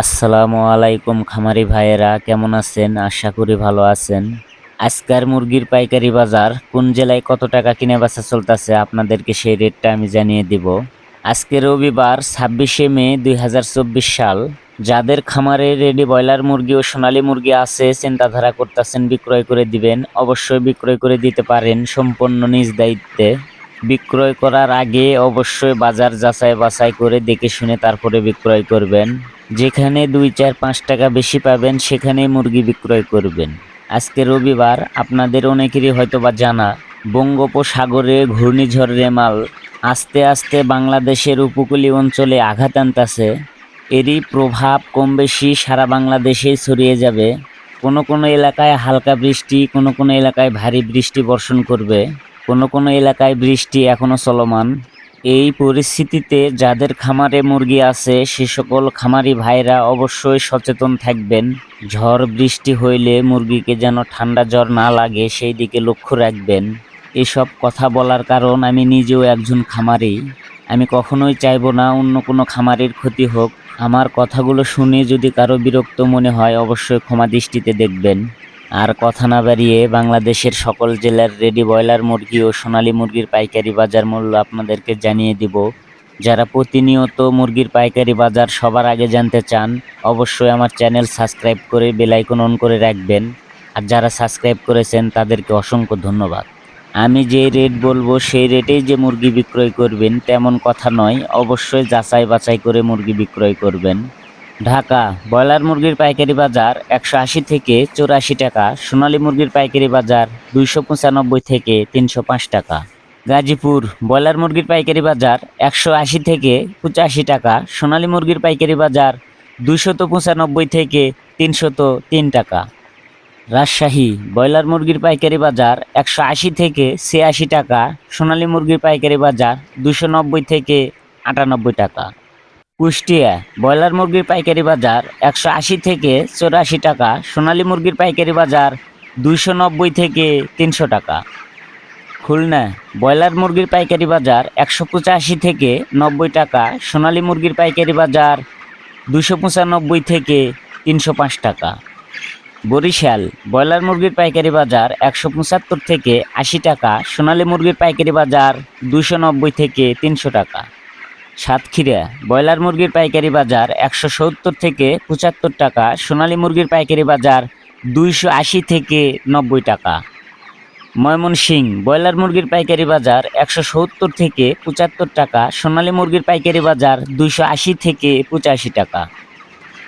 আসসালামু আলাইকুম খামারি ভাইয়েরা, কেমন আছেন? আশা করি ভালো আছেন। আজকের মুরগির পাইকারি বাজার, কোন জেলায় কত টাকা কিনে বেচা চলতেছে আপনাদেরকে সেই রেটটা আমি জানিয়ে দিব। আজকে রবিবার, ছাব্বিশে মে দুই হাজার চব্বিশ সাল। যাদের খামারে রেডি ব্রয়লার মুরগি ও সোনালী মুরগি আছে, চিন্তাধারা করতেছেন বিক্রয় করে দিবেন। অবশ্যই বিক্রয় করে দিতে পারেন সম্পূর্ণ নিজ দায়িত্বে। বিক্রয় করার আগে অবশ্যই বাজার যাচাই বাছাই করে দেখে শুনে তারপরে বিক্রয় করবেন। যেখানে দুই, চার, পাঁচ টাকা বেশি পাবেন, সেখানেই মুরগি বিক্রয় করবেন। আজকে রবিবার, আপনাদের অনেকেরই হয়তো বা জানা, বঙ্গোপসাগরে ঘূর্ণিঝড় রেমাল আস্তে আস্তে বাংলাদেশের উপকূলীয় অঞ্চলে আঘাত আনতেছে। এরই প্রভাব কম বেশি সারা বাংলাদেশেই ছড়িয়ে যাবে। কোনো কোনো এলাকায় হালকা বৃষ্টি, কোনো কোনো এলাকায় ভারী বৃষ্টি বর্ষণ করবে। কোনো কোনো এলাকায় বৃষ্টি এখনও চলমান। এই পরিস্থিতিতে যাদের খামারে মুরগি আছে, সে সকল খামারি ভাইরা অবশ্যই সচেতন থাকবেন। ঝড় বৃষ্টি হইলে মুরগিকে যেন ঠান্ডা জ্বর না লাগে, সেই দিকে লক্ষ্য রাখবেন। এসব কথা বলার কারণ আমি নিজেও একজন খামারি। আমি কখনোই চাইব না অন্য কোনো খামারের ক্ষতি হোক। আমার কথাগুলো শুনে যদি কারও বিরক্ত মনে হয়, অবশ্যই ক্ষমা দৃষ্টিতে দেখবেন। আর কথা না বাড়িয়ে বাংলাদেশের সকল জেলার রেডি ব্রয়লার মুরগি ও সোনালী মুরগির পাইকারি বাজার মূল্য আপনাদেরকে জানিয়ে দিব। যারা প্রতিনিয়ত মুরগির পাইকারি বাজার সবার আগে জানতে চান, অবশ্যই আমার চ্যানেল সাবস্ক্রাইব করে বেলাইকন অন করে রাখবেন। আর যারা সাবস্ক্রাইব করেছেন, তাদেরকে অসংখ্য ধন্যবাদ। আমি যে রেট বলব, সেই রেটেই যে মুরগি বিক্রয় করবেন, তেমন কথা নয়। অবশ্যই যাচাই বাছাই করে মুরগি বিক্রয় করবেন। ঢাকা ব্রয়লার মুরগির পাইকারি বাজার একশো আশি থেকে চৌরাশি টাকা, সোনালী মুরগির পাইকারি বাজার দুইশো পঁচানব্বই থেকে তিনশো পাঁচ টাকা। গাজীপুর ব্রয়লার মুরগির পাইকারি বাজার একশো আশি থেকে পঁচাশি টাকা, সোনালী মুরগির পাইকারি বাজার দুইশত পঁচানব্বই থেকে তিনশত তিন টাকা। রাজশাহী ব্রয়লার মুরগির পাইকারি বাজার একশো আশি থেকে ছিয়াশি টাকা, সোনালী মুরগির পাইকারি বাজার দুশো নব্বই থেকে আটানব্বই টাকা। কুষ্টিয়া, ব্রয়লার মুরগির পাইকারি বাজার একশো আশি থেকে চৌরাশি টাকা, সোনালী মুরগির পাইকারি বাজার দুইশো নব্বই থেকে তিনশো টাকা। খুলনা, ব্রয়লার মুরগির পাইকারি বাজার একশো পঁচাশি থেকে নব্বই টাকা, সোনালী মুরগির পাইকারি বাজার দুশো পঁচানব্বই থেকে তিনশো পাঁচ টাকা। বরিশাল, ব্রয়লার মুরগির পাইকারি বাজার একশো পঁচাত্তর থেকে আশি টাকা, সোনালী মুরগির পাইকারি বাজার দুশো নব্বই থেকে তিনশো টাকা। সাতক্ষীরা, ব্রয়লার মুরগির পাইকারি বাজার একশো সত্তর থেকে পঁচাত্তর টাকা, সোনালী মুরগির পাইকারি বাজার দুইশো আশি থেকে নব্বই টাকা। ময়মনসিং, ব্রয়লার মুরগির পাইকারি বাজার একশো সত্তর থেকে পঁচাত্তর টাকা, সোনালী মুরগির পাইকারি বাজার দুইশো আশি থেকে পঁচাশি টাকা।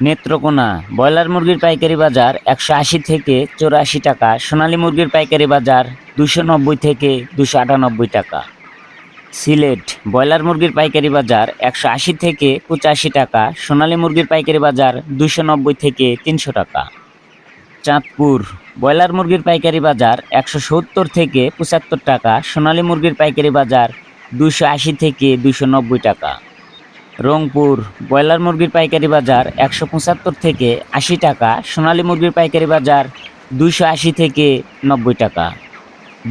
নেত্রকোনা, ব্রয়লার মুরগির পাইকারি বাজার একশো আশি থেকে চৌরাশি টাকা, সোনালী মুরগির পাইকারি বাজার দুশো নব্বই থেকে দুশো আটানব্বই টাকা। সিলেট, ব্রয়লার মুরগির পাইকারি বাজার একশো আশি থেকে পঁচাশি টাকা, সোনালী মুরগির পাইকারি বাজার দুশো নব্বই থেকে তিনশো টাকা। চাঁদপুর, ব্রয়লার মুরগির পাইকারি বাজার একশো সত্তর থেকে পঁচাত্তর টাকা, সোনালী মুরগির পাইকারি বাজার দুশো আশি থেকে দুশো নব্বই টাকা। রংপুর, ব্রয়লার মুরগির পাইকারি বাজার একশো পঁচাত্তর থেকে আশি টাকা, সোনালী মুরগির পাইকারি বাজার দুশো আশি থেকে নব্বই টাকা।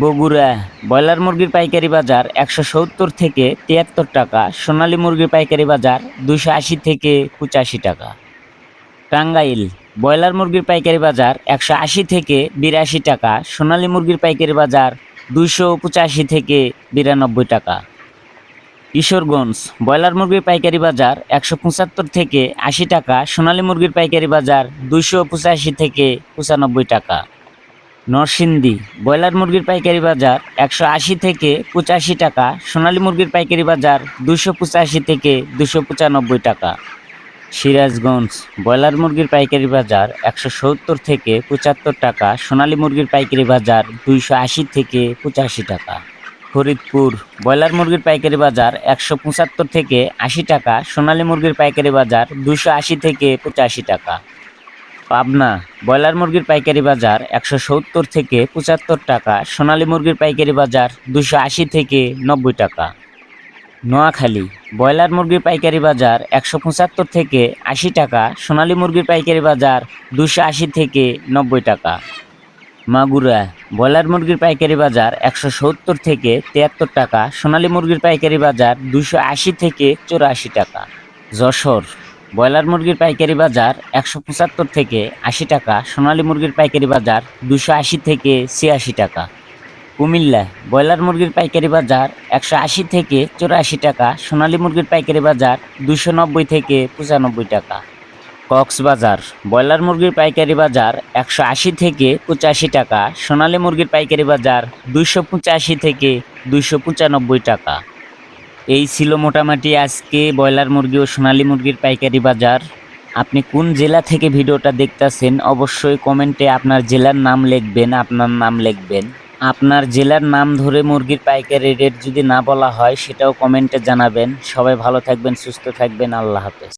বগুড়া, ব্রয়লার মুরগির পাইকারি বাজার একশো সত্তর থেকে তিয়াত্তর টাকা, সোনালী মুরগির পাইকারি বাজার দুশো আশি থেকে পঁচাশি টাকা। টাঙ্গাইল, ব্রয়লার মুরগির পাইকারি বাজার একশো আশি থেকে বিরাশি টাকা, সোনালী মুরগির পাইকারি বাজার দুশো পঁচাশি থেকে বিরানব্বই টাকা। কিশোরগঞ্জ, ব্রয়লার মুরগির পাইকারি বাজার একশো পঁচাত্তর থেকে আশি টাকা, সোনালী মুরগির পাইকারি বাজার দুশো পঁচাশি থেকে পঁচানব্বই টাকা। নরসিংদী, ব্রয়লার মুরগির পাইকারি বাজার একশো আশি থেকে পঁচাশি টাকা, সোনালী মুরগির পাইকারি বাজার দুশো পঁচাশি থেকে দুশো পঁচানব্বই টাকা। সিরাজগঞ্জ, ব্রয়লার মুরগির পাইকারি বাজার একশো সত্তর থেকে পঁচাত্তর টাকা, সোনালী মুরগির পাইকারি বাজার দুইশো আশি থেকে পঁচাশি টাকা। ফরিদপুর, ব্রয়লার মুরগির পাইকারি বাজার একশো পঁচাত্তর থেকে আশি টাকা, সোনালী মুরগির পাইকারি বাজার দুশো আশি থেকে পঁচাশি টাকা। পাবনা ব্রয়লার মুরগির পাইকারি বাজার একশো সত্তর থেকে পঁচাত্তর টাকা, সোনালী মুরগির পাইকারি বাজার দুশো আশি থেকে নব্বই টাকা। নোয়াখালী ব্রয়লার মুরগির পাইকারি বাজার একশো পঁচাত্তর থেকে আশি টাকা, সোনালী মুরগির পাইকারি বাজার দুশো আশি থেকে নব্বই টাকা। মাগুরা ব্রয়লার মুরগির পাইকারি বাজার একশো সত্তর থেকে তিয়াত্তর টাকা, সোনালী মুরগির পাইকারি বাজার দুশো আশি থেকে চৌরাশি টাকা। যশোর ব্রয়লার মুরগির পাইকারি বাজার একশো পঁচাত্তর থেকে আশি টাকা, সোনালী মুরগির পাইকারি বাজার দুশো আশি থেকে ছিয়াশি টাকা। কুমিল্লা, ব্রয়লার মুরগির পাইকারি বাজার একশো আশি থেকে চুরাশি টাকা, সোনালী মুরগির পাইকারি বাজার দুশো নব্বই থেকে পঁচানব্বই টাকা। কক্সবাজার, ব্রয়লার মুরগির পাইকারি বাজার একশো আশি থেকে পঁচাশি টাকা, সোনালী মুরগির পাইকারি বাজার দুইশো পঁচাশি থেকে দুইশো পঁচানব্বই টাকা। এই ছিল মোটামুটি আজকে ব্রয়লার মুরগি ও সোনালী মুরগির পাইকারি বাজার। আপনি কোন জেলা থেকে ভিডিওটা দেখতেছেন অবশ্যই কমেন্টে আপনার জেলার নাম লিখবেন, আপনার নাম লিখবেন। আপনার জেলার নাম ধরে মুরগির পাইকারি রেট যদি না বলা হয়, সেটাও কমেন্টে জানাবেন। সবাই ভালো থাকবেন, সুস্থ থাকবেন। আল্লাহ হাফেজ।